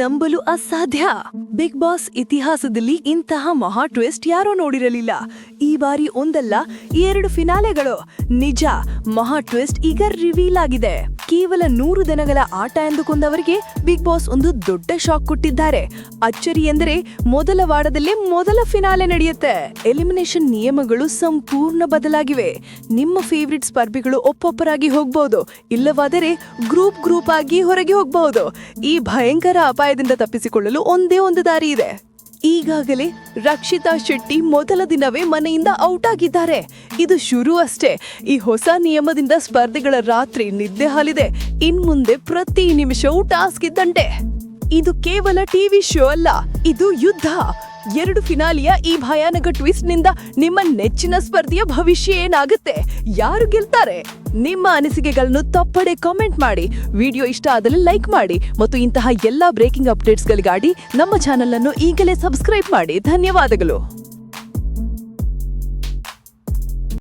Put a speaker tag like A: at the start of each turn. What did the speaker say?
A: ನಂಬಲು ಅಸಾಧ್ಯ. Big boss ಇತಿಹಾಸದಲ್ಲಿ ಇಂತಹ ಮಹಾ ಟ್ವಿಸ್ಟ್ ಯಾರೋ ನೋಡಿರಲಿಲ್ಲ. ಈ ಬಾರಿ ಒಂದಲ್ಲ, ಎರಡು ಫಿನಾಲೆಗಳು ನಿಜ, ಮಹಾ ಟ್ವಿಸ್ಟ್ ಈಗ ರಿವೀಲ್ ಆಗಿದೆ. ಕೇವಲ ನೂರು ದಿನಗಳ ಆಟ ಎಂದುಕೊಂಡವರಿಗೆ ಬಿಗ್ ಬಾಸ್ ಒಂದು ದೊಡ್ಡ ಶಾಕ್ ಕೊಟ್ಟಿದ್ದಾರೆ. ಅಚ್ಚರಿ ಎಂದರೆ ಮೊದಲ ವಾರದಲ್ಲೇ ಮೊದಲ ಫಿನಾಲೆ ನಡೆಯುತ್ತೆ. ಎಲಿಮಿನೇಷನ್ ನಿಯಮಗಳು ಸಂಪೂರ್ಣ ಬದಲಾಗಿವೆ. ನಿಮ್ಮ ಫೇವ್ರೆಟ್ ಸ್ಪರ್ಧಿಗಳು ಒಪ್ಪೊಬ್ಬರಾಗಿ ಹೋಗಬಹುದು ಇಲ್ಲವಾದರೆ ಗ್ರೂಪ್ ಗ್ರೂಪ್ ಆಗಿ ಹೊರಗೆ ಹೋಗಬಹುದು ಈ ಭಯಂಕರ ಅಪಾಯದಿಂದ ತಪ್ಪಿಸಿಕೊಳ್ಳಲು ಒಂದೇ ಒಂದು ದಾರಿ ಇದೆ. ಈಗಾಗಲೇ ರಕ್ಷಿತಾ ಶೆಟ್ಟಿ ಮೊದಲ ದಿನವೇ ಮನೆಯಿಂದ ಔಟ್ ಆಗಿದ್ದಾರೆ ಇದು ಶುರು ಅಷ್ಟೇ. ಈ ಹೊಸ ನಿಯಮದಿಂದ ಸ್ಪರ್ಧೆಗಳ ರಾತ್ರಿ ನಿದ್ದೆ ಹಾಲಿದೆ. ಇನ್ಮುಂದೆ ಪ್ರತಿ ನಿಮಿಷವೂ ಟಾಸ್ಕ್ ಇದ್ದಂತೆ. ಇದು ಕೇವಲ ಟಿವಿ ಶೋ ಅಲ್ಲ, ಇದು ಯುದ್ಧ. ಎರಡು ಫಿನಾಲಿಯ ಈ ಭಯಾನಕ ಟ್ವಿಸ್ಟ್ನಿಂದ ನಿಮ್ಮ ನೆಚ್ಚಿನ ಸ್ಪರ್ಧೆಯ ಭವಿಷ್ಯ ಏನಾಗುತ್ತೆ? ಯಾರು ಗೆಲ್ತಾರೆ? ನಿಮ್ಮ ಅನಿಸಿಕೆಗಳನ್ನು ತಪ್ಪಡೆ ಕಾಮೆಂಟ್ ಮಾಡಿ. ವಿಡಿಯೋ ಇಷ್ಟ ಆದಲ್ಲಿ ಲೈಕ್ ಮಾಡಿ. ಮತ್ತು ಇಂತಹ ಎಲ್ಲಾ ಬ್ರೇಕಿಂಗ್ ಅಪ್ಡೇಟ್ಸ್ಗಳಿಗಾಗಿ ನಮ್ಮ ಚಾನೆಲ್ ಅನ್ನು ಈಗಲೇ ಸಬ್ಸ್ಕ್ರೈಬ್ ಮಾಡಿ. ಧನ್ಯವಾದಗಳು.